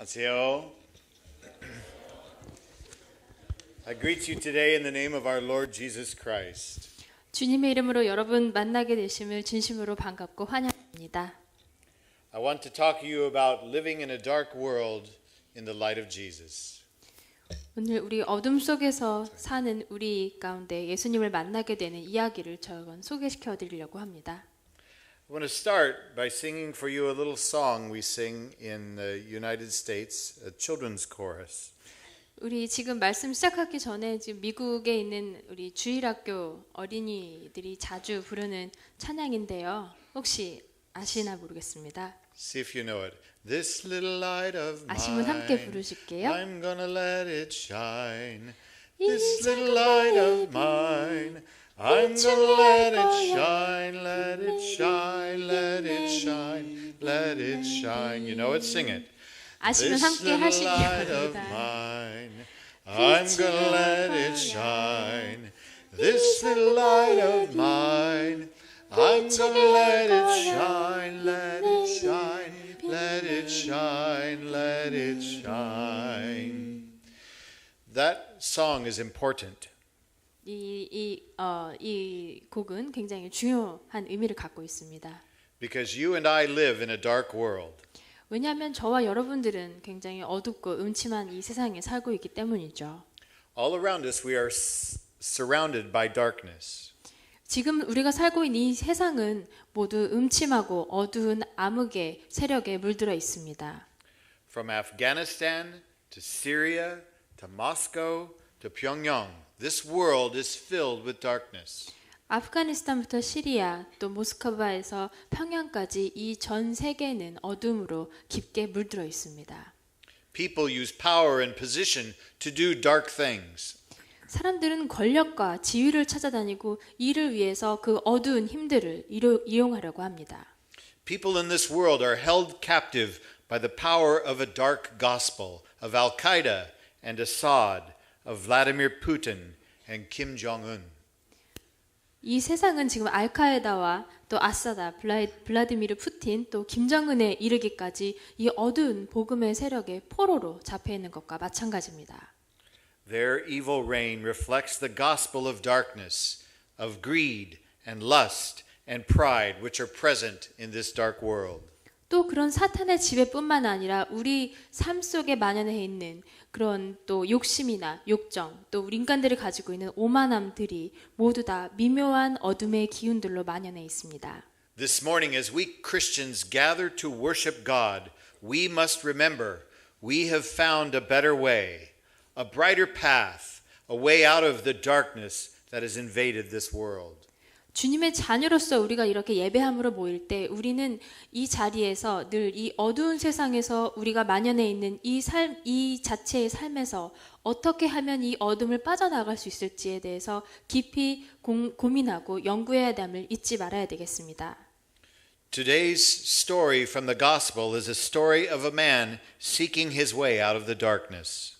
안녕하세요. I greet you today in the name of our Lord Jesus Christ. 주님의 이름으로 여러분 만나게 되심을 진심으로 반갑고 환영합니다. I want to talk to you about living in a dark world in the light of Jesus. 오늘 우리 어둠 속에서 사는 우리 가운데 예수님을 만나게 되는 이야기를 저건 소개시켜 드리려고 합니다. I want to start by singing for you a little song we sing in the United States, a children's chorus. 우리 지금 말씀 시작하기 전에 지금 미국에 있는 우리 주일학교 어린이들이 자주 부르는 찬양인데요. 혹시 아시나 모르겠습니다. See if you know it. This little light of 아시면 함께 mine, 부르실게요. I'm gonna let it shine. 이 This little light of mine, I'm gonna let it shine, let it shine, let it shine, let it shine. You know it, sing it. This little light of mine, I'm gonna let it shine. This little light of mine, I'm gonna let it shine, let it shine, let it shine, let it shine. That song is important 이, 이, 어, 이 곡은 굉장히 중요한 의미를 갖고 있습니다. because you and I live in a dark world. 왜냐하면 저와 여러분들은 굉장히 어둡고 음침한 이 세상에 살고 있기 때문이죠. All around us, we are surrounded by darkness. 지금 우리가 살고 있는 이 세상은 모두 음침하고 어두운 암흑의 세력에 물들어 있습니다. From Afghanistan to Syria to Moscow to Pyongyang, this world is filled with darkness. 아프가니스탄부터 시리아 또 모스크바에서 평양까지 이 전 세계는 어둠으로 깊게 물들어 있습니다. People use power and position to do dark things. 사람들은 권력과 지위를 찾아다니고 이를 위해서 그 어두운 힘들을 이로- 이용하려고 합니다. People in this world are held captive by the power of a dark gospel of Al Qaeda and Assad, of Vladimir Putin and Kim Jong un. 이 세상은 지금 알카에다와 또 아사다, 블라, 블라디미르 푸틴, 또 김정은에 이르기까지 이 어두운 복음의 세력의 포로로 잡혀 있는 것과 마찬가지입니다. Their evil reign reflects the gospel of darkness, of greed and lust and pride, which are present in this dark world. 또 그런 사탄의 지배뿐만 아니라 우리 삶 속에 만연해 있는 그런 또 욕심이나 욕정, 또 우리 인간들이 가지고 있는 오만함들이 모두 다 미묘한 어둠의 기운들로 만연해 있습니다. This morning, as we Christians gather to worship God, we must remember we have found a better way, a brighter path, a way out of the darkness that has invaded this world. 주님의 자녀로서 우리가 이렇게 예배함으로 모일 때 우리는 이 자리에서 늘 이 어두운 세상에서 우리가 만연해 있는 이 삶, 이 자체의 삶에서 어떻게 하면 이 어둠을 빠져나갈 수 있을지에 대해서 깊이 공- 고민하고 연구해야 됨을 잊지 말아야 되겠습니다. Today's story from the gospel is a story of a man seeking his way out of the darkness.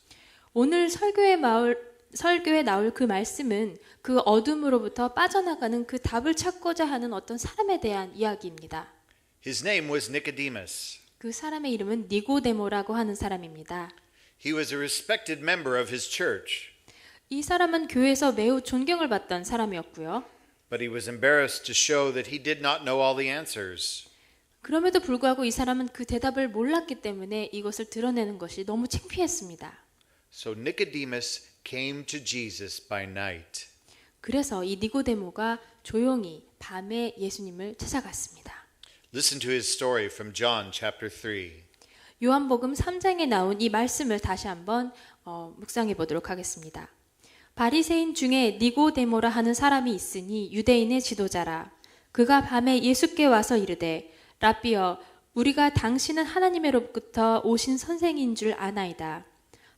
오늘 설교의 마을, 설교에 나올 그 말씀은 그 어둠으로부터 빠져나가는 그 답을 찾고자 하는 어떤 사람에 대한 이야기입니다. His name was Nicodemus. 그 사람의 이름은 니고데모라고 하는 사람입니다. He was a respected member of his church, 이 사람은 교회에서 매우 존경을 받던 사람이었고요. but he was embarrassed to show that he did not know all the answers. 그럼에도 불구하고 이 사람은 그 대답을 몰랐기 때문에 이것을 드러내는 것이 너무 창피했습니다. So Nicodemus came to Jesus by night. 그래서 이 니고데모가 조용히 밤에 예수님을 찾아갔습니다. Listen to his story from John chapter 3. 요한복음 3장에 나온 이 말씀을 다시 한번 어, 묵상해 보도록 하겠습니다. 바리새인 중에 니고데모라 하는 사람이 있으니 유대인의 지도자라. 그가 밤에 예수께 와서 이르되 라비어 우리가 당신은 하나님으로부터 오신 선생인 줄 아나이다.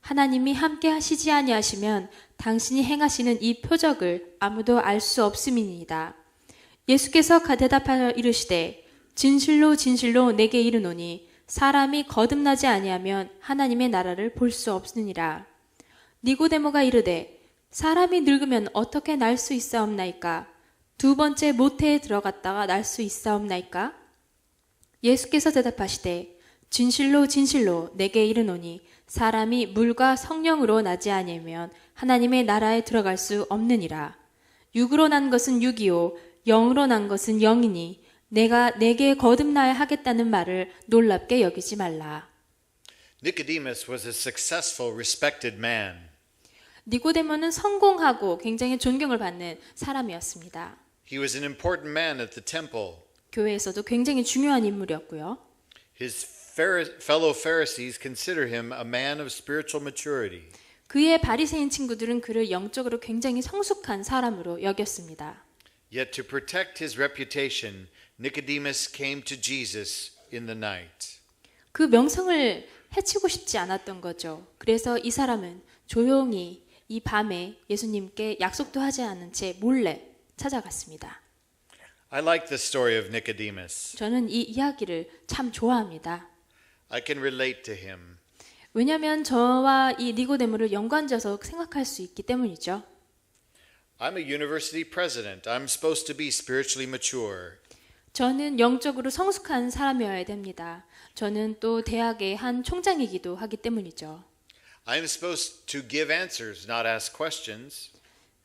하나님이 함께 하시지 아니하시면 당신이 행하시는 이 표적을 아무도 알 수 없음이니이다. 예수께서 대답하여 이르시되 진실로 진실로 내게 이르노니 사람이 거듭나지 아니하면 하나님의 나라를 볼 수 없느니라. 니고데모가 이르되 사람이 늙으면 어떻게 날 수 있사옵나이까? 두 번째 모태에 들어갔다가 날 수 있사옵나이까? 예수께서 대답하시되 진실로 진실로 내게 이르노니 사람이 물과 성령으로 나지 아니면 하나님의 나라에 들어갈 수 없느니라. 육으로 난 것은 육이요 영으로 난 것은 영이니 내가 내게 거듭나야 하겠다는 말을 놀랍게 여기지 말라. Nicodemus was a successful, respected man. 니고데모는 성공하고 굉장히 존경을 받는 사람이었습니다. He was an important man at the temple. 교회에서도 굉장히 중요한 인물이었고요. His fellow Pharisees consider him a man of spiritual maturity. 그의 바리새인 친구들은 그를 영적으로 굉장히 성숙한 사람으로 여겼습니다. Yet to protect his reputation, Nicodemus came to Jesus in the night. 그 명성을 해치고 싶지 않았던 거죠. 그래서 이 사람은 조용히 이 밤에 예수님께 약속도 하지 않은 채 몰래 찾아갔습니다. I like the story of Nicodemus. 저는 이 이야기를 참 좋아합니다. I can relate to him. 왜냐하면 저와 이 니고데모를 연관져서 생각할 수 있기 때문이죠. I'm a university president. I'm supposed to be spiritually mature. 저는 영적으로 성숙한 사람이어야 됩니다. 저는 또 대학의 한 총장이기도 하기 때문이죠. I'm supposed to give answers, not ask questions.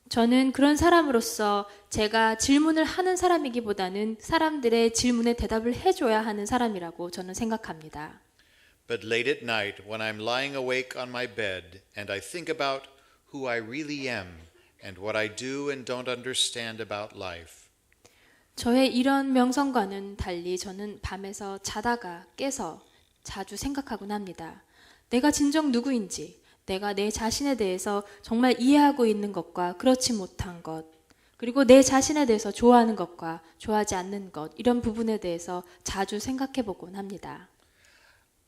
저는 그런 사람으로서 제가 질문을 하는 사람이기보다는 사람들의 질문에 대답을 해줘야 하는 사람이라고 저는 생각합니다. But late at night, when I'm lying awake on my bed and I think about who I really am and what I do and don't understand about life, 저의 이런 명성과는 달리 저는 밤에서 자다가 깨서 자주 생각하곤 합니다. 내가 진정 누구인지, 내가 내 자신에 대해서 정말 이해하고 있는 것과 그렇지 못한 것, 그리고 내 자신에 대해서 좋아하는 것과 좋아하지 않는 것, 이런 부분에 대해서 자주 생각해 보곤 합니다.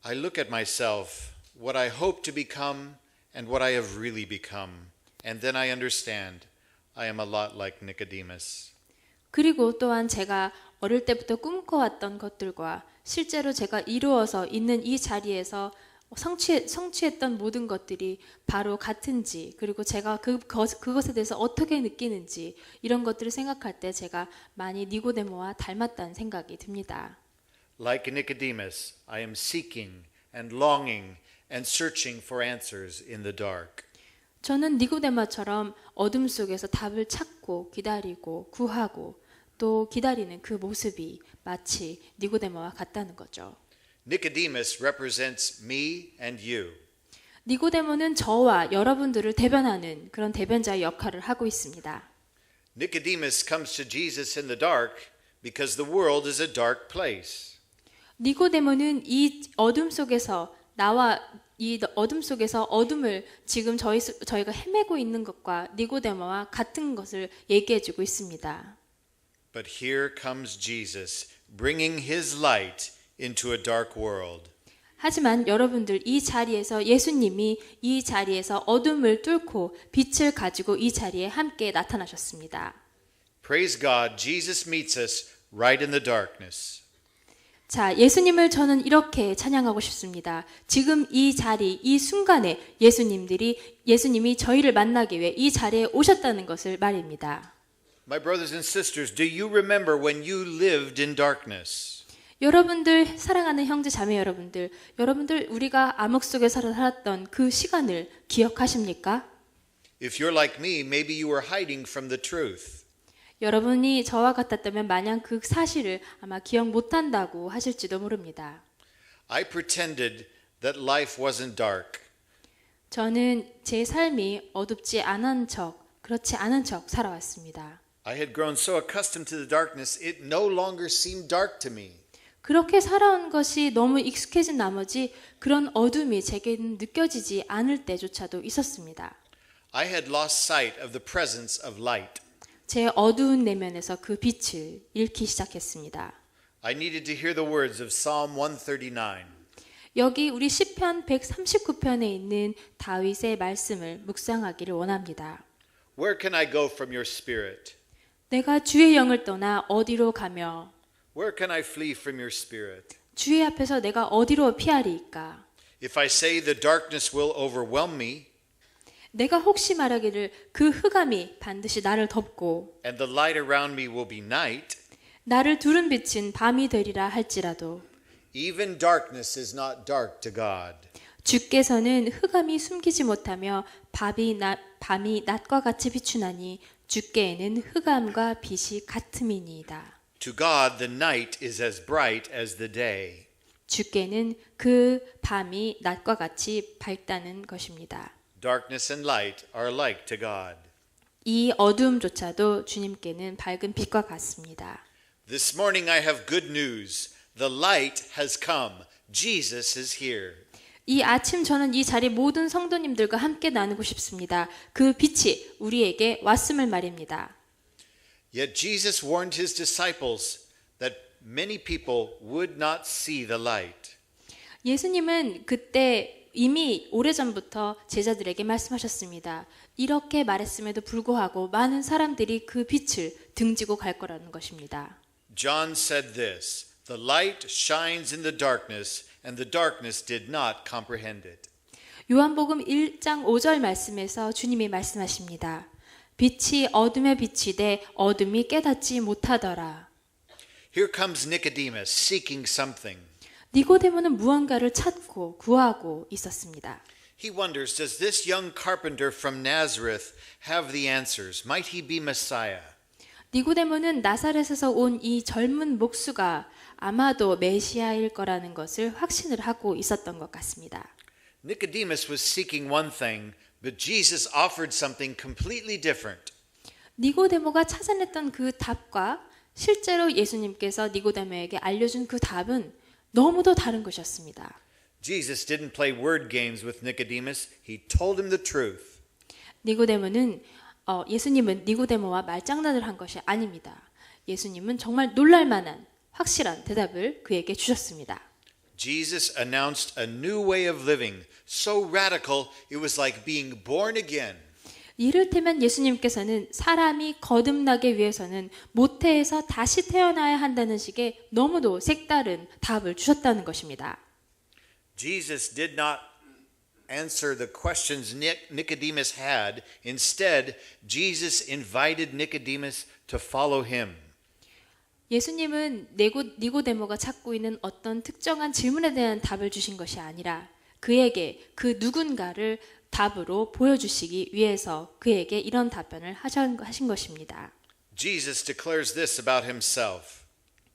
I look at myself, what I hope to become and what I have really become, and then I understand I am a lot like Nicodemus. 그리고 또한 제가 어릴 때부터 꿈꿔왔던 것들과 실제로 제가 이루어서 있는 이 자리에서 성취, 성취했던 모든 것들이 바로 같은지, 그리고 제가 그, 것- 그것에 대해서 어떻게 느끼는지, 이런 것들을 생각할 때 제가 많이 니고데모와 닮았다는 생각이 듭니다. Like Nicodemus, I am seeking and longing and searching for answers in the dark. 저는 니고데모처럼 어둠 속에서 답을 찾고 기다리고 구하고 또 기다리는 그 모습이 마치 니고데모와 같다는 거죠. Nicodemus represents me and you. 니고데모는 저와 여러분들을 대변하는 그런 대변자의 역할을 하고 있습니다. Nicodemus comes to Jesus in the dark because the world is a dark place. 니고데모는 이 어둠 속에서 나와 이 어둠 속에서 어둠을 지금 저희 저희가 헤매고 있는 것과 니고데모와 같은 것을 얘기해 주고 있습니다. But here comes Jesus, bringing his light into a dark world. 하지만 여러분들 이 자리에서 예수님이 이 자리에서 어둠을 뚫고 빛을 가지고 이 자리에 함께 나타나셨습니다. Praise God, Jesus meets us right in the darkness. 자, 예수님을 저는 이렇게 찬양하고 싶습니다. 지금 이 자리, 이 순간에 예수님들이 예수님이 저희를 만나기 위해 이 자리에 오셨다는 것을 말입니다. My brothers and sisters, do you remember when you lived in darkness? 여러분들 사랑하는 형제 자매 여러분들, 여러분들 우리가 암흑 속에서 살았던 그 시간을 기억하십니까? If you're like me, maybe you were hiding from the truth. 여러분이 저와 같았다면 마냥 그 사실을 아마 기억 못한다고 하실지도 모릅니다. I pretended that life wasn't dark. 저는 제 삶이 어둡지 않은 척, 그렇지 않은 척 살아왔습니다. I had grown so accustomed to the darkness, it no longer seemed dark to me. 그렇게 살아온 것이 너무 익숙해진 나머지 그런 어둠이 제게는 느껴지지 않을 때조차도 있었습니다. I had lost sight of the presence of light. 제 어두운 내면에서 그 빛을 잃기 시작했습니다. I needed to hear the words of Psalm 139. 여기 우리 시편 139편에 있는 다윗의 말씀을 묵상하기를 원합니다. Where can I go from your spirit? 내가 주의 영을 떠나 어디로 가며 Where can I flee from your spirit? 주의 앞에서 내가 어디로 피하리이까? If I say the darkness will overwhelm me 내가 혹시 말하기를 그 흑암이 반드시 나를 덮고 and the light around me will be night, 나를 두른 빛은 밤이 되리라 할지라도 Even darkness is not dark to God. 주께서는 흑암이 숨기지 못하며 밤이, 낮, 밤이 낮과 같이 비추나니 주께에는 흑암과 빛이 같음이니이다. To God, the night is as bright as the day. 주께는 그 밤이 낮과 같이 밝다는 것입니다. Darkness and light are alike to God. 이 어두움조차도 주님께는 밝은 빛과 같습니다. This morning I have good news. The light has come. Jesus is here. 이 아침 저는 이 자리 모든 성도님들과 함께 나누고 싶습니다. 그 빛이 우리에게 왔음을 말입니다. Yet Jesus warned his disciples that many people would not see the light. 예수님은 그때 이미 오래전부터 제자들에게 말씀하셨습니다. 이렇게 말했음에도 불구하고 많은 사람들이 그 빛을 등지고 갈 거라는 것입니다. John said this The light shines in the darkness, and the darkness did not comprehend it. 요한복음 1장 5절 말씀에서 주님이 말씀하십니다. 빛이 어둠에 비치되 어둠이 깨닫지 못하더라. Here comes Nicodemus seeking something. 니고데모는 무언가를 찾고 구하고 있었습니다. He wonders Does this young carpenter from Nazareth have the answers? Might he be Messiah? 니고데모는 나사렛에서 온 이 젊은 목수가 아마도 메시아일 거라는 것을 확신을 하고 있었던 것 같습니다. Nicodemus was seeking one thing, but Jesus offered something completely different. 니고데모가 찾아냈던 그 답과 실제로 예수님께서 니고데모에게 알려준 그 답은 너무도 다른 것이었습니다. Jesus didn't play word games with Nicodemus, he told him the truth. 니고데모는 어, 예수님은 니고데모와 말장난을 한 것이 아닙니다. 예수님은 정말 놀랄 만한 확실한 대답을 그에게 주셨습니다. Jesus announced a new way of living, so radical it was like being born again. 이를테면 예수님께서는 사람이 거듭나기 위해서는 모태에서 다시 태어나야 한다는 식의 너무도 색다른 답을 주셨다는 것입니다. Jesus did not answer the questions Nic- Nicodemus had. Instead, Jesus invited Nicodemus to follow him. 예수님은 니고데모가 찾고 있는 어떤 특정한 질문에 대한 답을 주신 것이 아니라 그에게 그 누군가를 답으로 보여주시기 위해서 그에게 이런 답변을 하신 것입니다. Jesus declares this about himself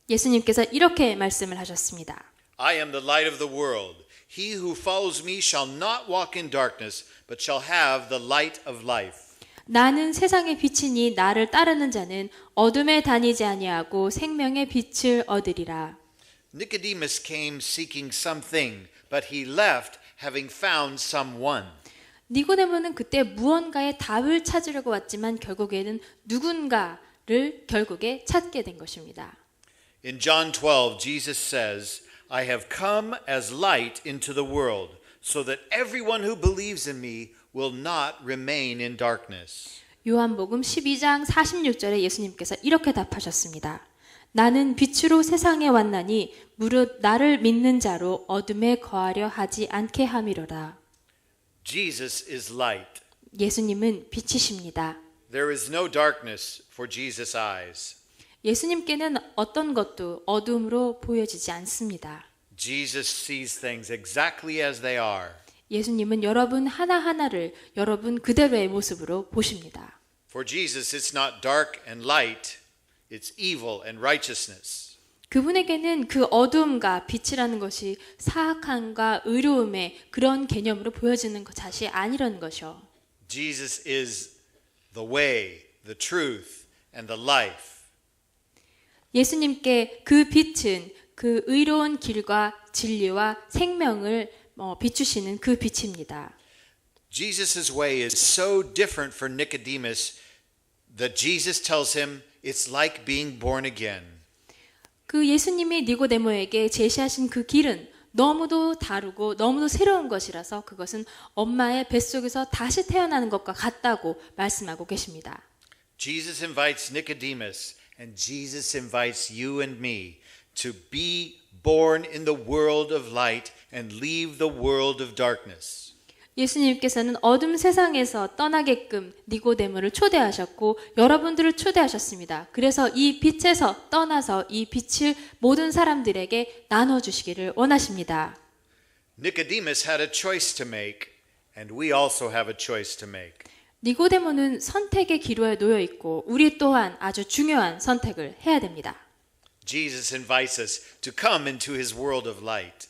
예수님께서 이렇게 말씀을 하셨습니다. I am the light of the world. He who follows me shall not walk in darkness, but shall have the light of life. 나는 세상의 빛이니 나를 따르는 자는 어둠에 다니지 아니하고 생명의 빛을 얻으리라. Nicodemus came seeking something, but he left having found someone. 니고데모는 그때 무언가의 답을 찾으려고 왔지만 결국에는 누군가를 결국에 찾게 된 것입니다. In John 12, Jesus says, I have come as light into the world, so that everyone who believes in me will not remain in darkness. 요한복음 12장 46절에 예수님께서 이렇게 답하셨습니다. 나는 빛으로 세상에 왔나니 무릇 나를 믿는 자로 어둠에 거하려 하지 않게 함이로라. Jesus is light. 예수님은 빛이십니다. There is no darkness for Jesus' eyes. 예수님께는 어떤 것도 어둠으로 보여지지 않습니다. Jesus sees things exactly as they are. 예수님은 여러분 하나하나를 여러분 그대로의 모습으로 보십니다. For Jesus, it's not dark and light, it's evil and righteousness. 그분에게는 그 어두움과 빛이라는 것이 사악함과 의로움의 그런 개념으로 보여지는 것 자시 아니라는 것이요. Jesus is the way, the truth, and the life. 예수님께 그 빛은 그 의로운 길과 진리와 생명을 어, 비추시는 그 빛입니다. Jesus' way is so different for Nicodemus that Jesus tells him it's like being born again. 그 예수님이 니고데모에게 제시하신 그 길은 너무도 다르고 너무도 새로운 것이라서 그것은 엄마의 뱃속에서 다시 태어나는 것과 같다고 말씀하고 계십니다. Jesus invites Nicodemus and Jesus invites you and me to be born in the world of light and leave the world of darkness. 예수님께서는 어둠 세상에서 떠나게끔 니고데모를 초대하셨고 여러분들을 초대하셨습니다. 그래서 이 빛에서 떠나서 이 빛을 모든 사람들에게 나눠 주시기를 원하십니다. Nicodemus had a choice to make, and we also have a choice to make. 니고데모는 선택의 기로에 놓여 있고 우리 또한 아주 중요한 선택을 해야 됩니다. Jesus invites us to come into his world of light,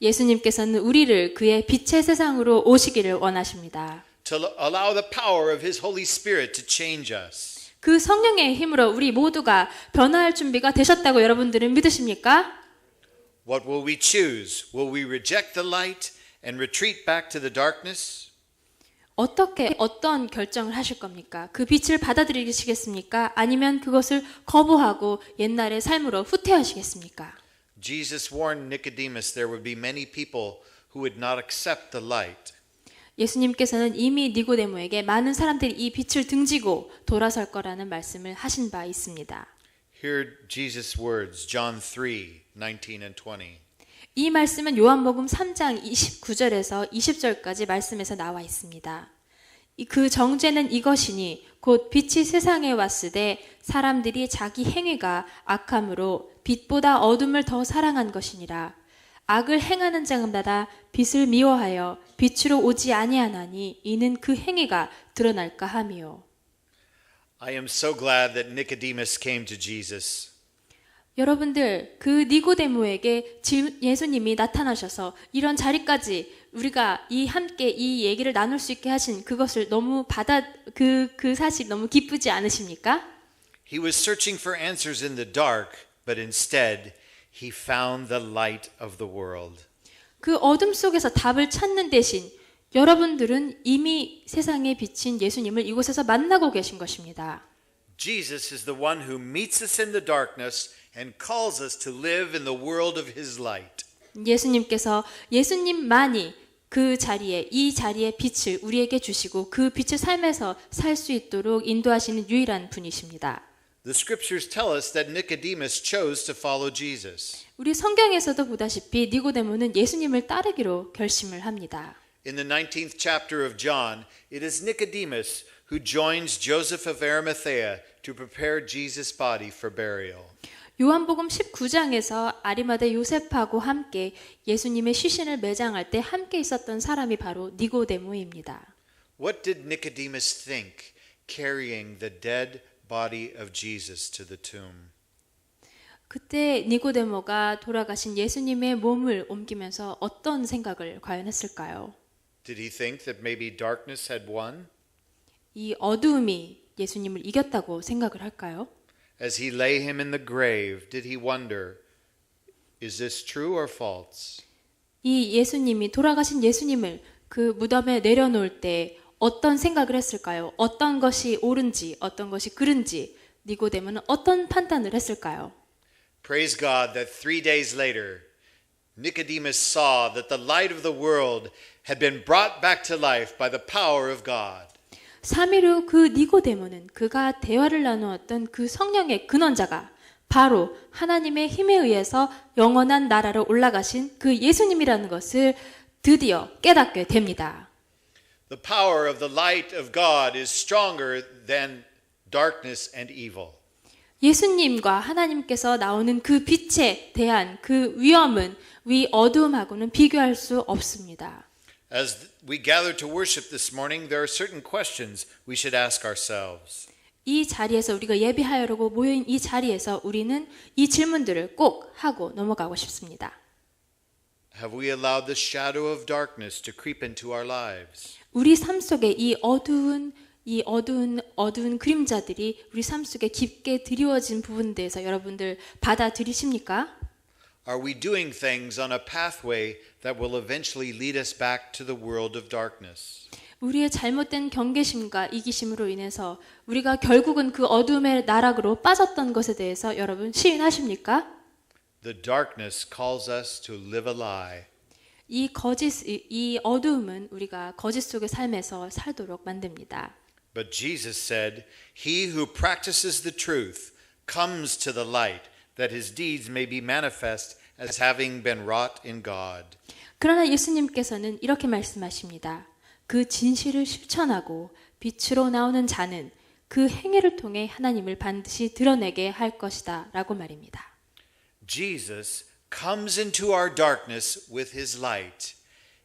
예수님께서는 우리를 그의 빛의 세상으로 오시기를 원하십니다. to allow the power of his Holy Spirit to change us. 그 성령의 힘으로 우리 모두가 변화할 준비가 되셨다고 여러분들은 믿으십니까? What will we choose? Will we reject the light and retreat back to the darkness? 어떻게 어떤 결정을 하실 겁니까? 그 빛을 받아들이시겠습니까? 아니면 그것을 거부하고 옛날의 삶으로 후퇴하시겠습니까? Jesus warned Nicodemus there would be many people who would not accept the light. 예수님께서는 이미 니고데모에게 많은 사람들이 이 빛을 등지고 돌아설 거라는 말씀을 하신 바 있습니다. Hear Jesus' words, John 3 19 and 20. 이 말씀은 요한복음 3장 29절에서 20절까지 말씀에서 나와 있습니다. 이- 그 정죄는 이것이니 곧 빛이 세상에 왔으되 사람들이 자기 행위가 악함으로 빛보다 어둠을 더 사랑한 것이니라. 악을 행하는 자마다 빛을 미워하여 빛으로 오지 아니하나니 이는 그 행위가 드러날까 함이요. I am so glad that Nicodemus came to Jesus. 여러분들 그 니고데모에게 지- 예수님이 나타나셔서 이런 자리까지 우리가 이 함께 이 얘기를 나눌 수 있게 하신 그것을 너무 받아 그그 사실 너무 기쁘지 않으십니까? He was searching for answers in the dark, but instead he found the light of the world. 그 어둠 속에서 답을 찾는 대신 여러분들은 이미 세상에 비친 예수님을 이곳에서 만나고 계신 것입니다. Jesus is the one who meets us in the darkness and calls us to live in the world of his light. 예수님께서 예수님만이 그 자리에 이 자리에 빛을 우리에게 주시고 그 빛을 삶에서 살 수 있도록 인도하시는 유일한 분이십니다. The scriptures tell us that Nicodemus chose to follow Jesus. 우리 성경에서도 보다시피 니고데모는 예수님을 따르기로 결심을 합니다. In the 19th chapter of John, it is Nicodemus who joins Joseph of Arimathea to prepare Jesus' body for burial. 요한복음 19장에서 아리마대 요셉하고 함께 예수님의 시신을 매장할 때 함께 있었던 사람이 바로 니고데모입니다. What did Nicodemus think carrying the dead body of Jesus to the tomb? 그때 니고데모가 돌아가신 예수님의 몸을 옮기면서 어떤 생각을 과연 했을까요? Did he think that maybe darkness had won? 이 어두움이 예수님을 이겼다고 생각을 할까요? As he lay him in the grave, did he wonder, is this true or false? 이 예수님이 돌아가신 예수님을 그 무덤에 내려놓을 때 어떤 생각을 했을까요? 어떤 것이 옳은지, 어떤 것이 그른지 니고데모는 어떤 판단을 했을까요? Praise God that three days later, Nicodemus saw that the light of the world had been brought back to life by the power of God. 3일 후 그 니고데모는 그가 대화를 나누었던 그 성령의 근원자가 바로 하나님의 힘에 의해서 영원한 나라로 올라가신 그 예수님이라는 것을 드디어 깨닫게 됩니다. The power of the light of God is stronger than darkness and evil. 예수님과 하나님께서 나오는 그 빛에 대한 그 위험은 위 어두움하고는 비교할 수 없습니다. As we gather to worship this morning, there are certain questions we should ask ourselves. 이 자리에서 우리가 예비하여라고 모여인 이 자리에서 우리는 이 질문들을 꼭 하고 넘어가고 싶습니다. Have we allowed the shadow of darkness to creep into our lives? 우리 삶 속에 이 어두운 이 어두운 어두운 그림자들이 우리 삶 속에 깊게 드리워진 부분들에서 여러분들 받아들이십니까? Are we doing things on a pathway that will eventually lead us back to the world of darkness? 우리의 잘못된 경계심과 이기심으로 인해서 우리가 결국은 그 어둠의 나락으로 빠졌던 것에 대해서 여러분 시인하십니까? The darkness calls us to live a lie. 이 거짓 이- 이 어두움은 우리가 거짓 속의 삶에서 살도록 만듭니다. But Jesus said, He who practices the truth comes to the light, that his deeds may be manifest as having been wrought in God. 그러나 예수님께서는 이렇게 말씀하십니다. 그 진실을 실천하고 빛으로 나오는 자는 그 행위를 통해 하나님을 반드시 드러내게 할 것이다. 라고 말입니다. Jesus comes into our darkness with his light,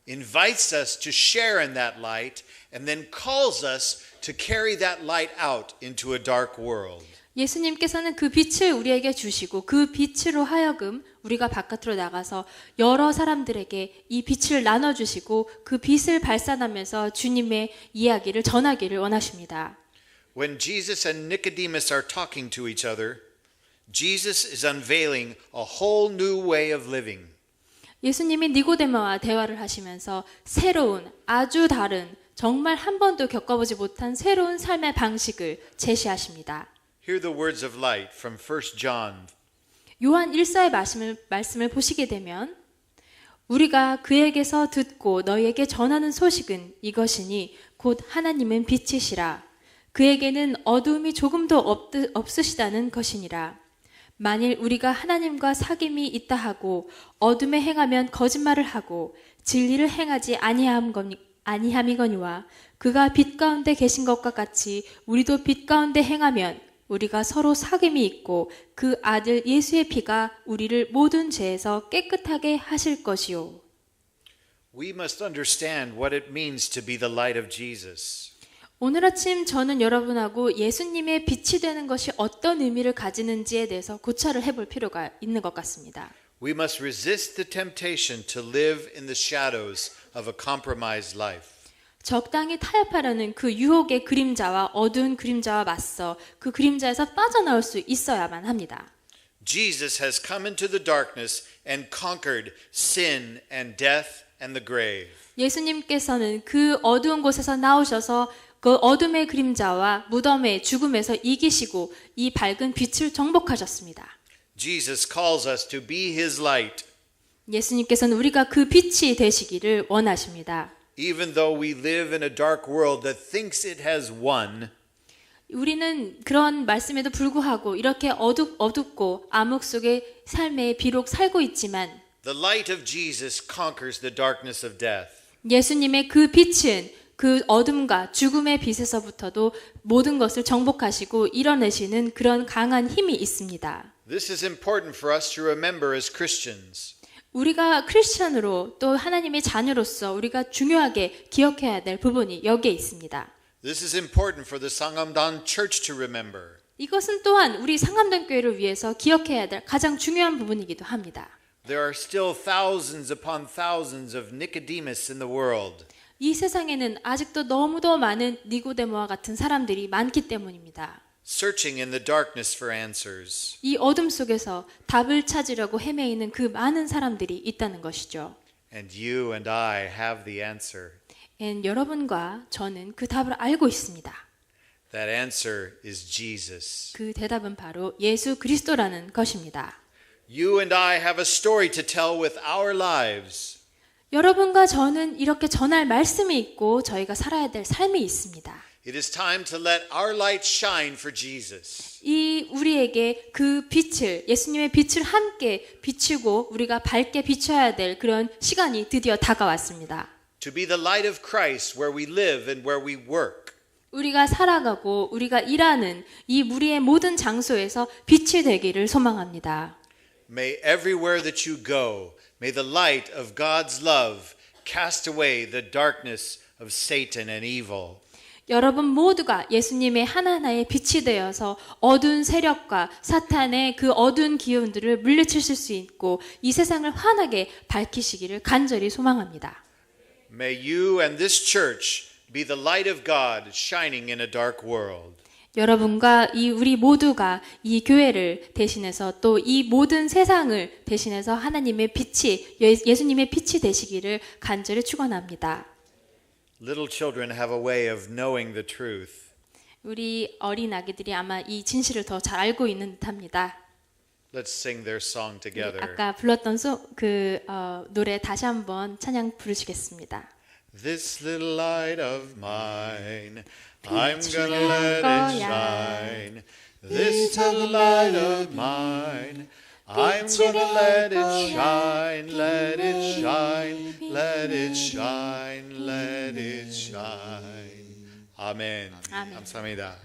invites us to share in that light, and then calls us to carry that light out into a dark world. 예수님께서는 그 빛을 우리에게 주시고 그 빛으로 하여금 우리가 바깥으로 나가서 여러 사람들에게 이 빛을 나눠주시고 그 빛을 발산하면서 주님의 이야기를 전하기를 원하십니다. When Jesus and Nicodemus are talking to each other, Jesus is unveiling a whole new way of living. 예수님이 니고데모와 대화를 하시면서 새로운 아주 다른 정말 한 번도 겪어보지 못한 새로운 삶의 방식을 제시하십니다. Hear the words of light from 1 John 요한 1사의 말씀을, 말씀을 보시게 되면 우리가 그에게서 듣고 너희에게 전하는 소식은 이것이니 곧 하나님은 빛이시라. 그에게는 어두움이 조금도 없, 없으시다는 것이니라. 만일 우리가 하나님과 사귐이 있다 하고 어둠에 행하면 거짓말을 하고 진리를 행하지 아니함 거니, 아니함이거니와 그가 빛 가운데 계신 것과 같이 우리도 빛 가운데 행하면 우리가 서로 사귐이 있고 그 아들 예수의 피가 우리를 모든 죄에서 깨끗하게 하실 것이요. We must understand what it means to be the light of Jesus. 오늘 아침 저는 여러분하고 예수님의 빛이 되는 것이 어떤 의미를 가지는지에 대해서 고찰을 해볼 필요가 있는 것 같습니다. We must resist the temptation to live in the shadows of a compromised life. 적당히 타협하려는 그 유혹의 그림자와 어두운 그림자와 맞서 그 그림자에서 빠져나올 수 있어야만 합니다. Jesus has come into the darkness and conquered sin and death and the grave. 예수님께서는 그 어두운 곳에서 나오셔서 그 어둠의 그림자와 무덤의 죽음에서 이기시고 이 밝은 빛을 정복하셨습니다. Jesus calls us to be his light. 예수님께서는 우리가 그 빛이 되시기를 원하십니다. Even though we live in a dark world that thinks it has won, 우리는 그런 말씀에도 불구하고 이렇게 어둡, 어둡고 암흑 속의 삶에 비록 살고 있지만 the light of Jesus conquers the darkness of death. 예수님의 그 빛은 그 어둠과 죽음의 빛에서부터도 모든 것을 정복하시고 이뤄내시는 그런 강한 힘이 있습니다. This is important for us to remember as Christians. 우리가 크리스천으로 또 하나님의 자녀로서 우리가 중요하게 기억해야 될 부분이 여기에 있습니다. This is important for the Sangamdan church to remember. 이것은 또한 우리 상암동 교회를 위해서 기억해야 될 가장 중요한 부분이기도 합니다. There are still thousands upon thousands of Nicodemus in the world. 이 세상에는 아직도 너무도 많은 니고데모와 같은 사람들이 많기 때문입니다. Searching in the darkness for answers. 이 어둠 속에서 답을 찾으려고 헤매이는 그 많은 사람들이 있다는 것이죠. And you and I have the answer. 앤 여러분과 저는 그 답을 알고 있습니다. That answer is Jesus. 그 대답은 바로 예수 그리스도라는 것입니다. You and I have a story to tell with our lives. 여러분과 저는 이렇게 전할 말씀이 있고 저희가 살아야 될 삶이 있습니다. It is time to let our light shine for Jesus. 이 우리에게 그 빛을 예수님의 빛을 함께 비추고 우리가 밝게 비춰야 될 그런 시간이 드디어 다가왔습니다. To be the light of Christ where we live and where we work. 우리가 살아가고 우리가 일하는 이 무리의 모든 장소에서 빛이 되기를 소망합니다. May everywhere that you go, may the light of God's love cast away the darkness of Satan and evil. 여러분 모두가 예수님의 하나하나의 빛이 되어서 어두운 세력과 사탄의 그 어두운 기운들을 물리치실 수 있고 이 세상을 환하게 밝히시기를 간절히 소망합니다. May you and this church be the light of God shining in a dark world. 여러분과 이 우리 모두가 이 교회를 대신해서 또 이 모든 세상을 대신해서 하나님의 빛이 예- 예수님의 빛이 되시기를 간절히 축원합니다. Little children have a way of knowing the truth. 우리 어린 아기들이 아마 이 진실을 더 잘 알고 있는 듯합니다. Let's sing their song together. 아까 불렀던 소, 그 어, 노래 다시 한번 찬양 부르시겠습니다. This little light of mine, I'm gonna let 날 it shine. This little light of mine, I'm gonna let it shine, let it shine, let it shine, let it shine. 아멘. 아멘. 감사합니다.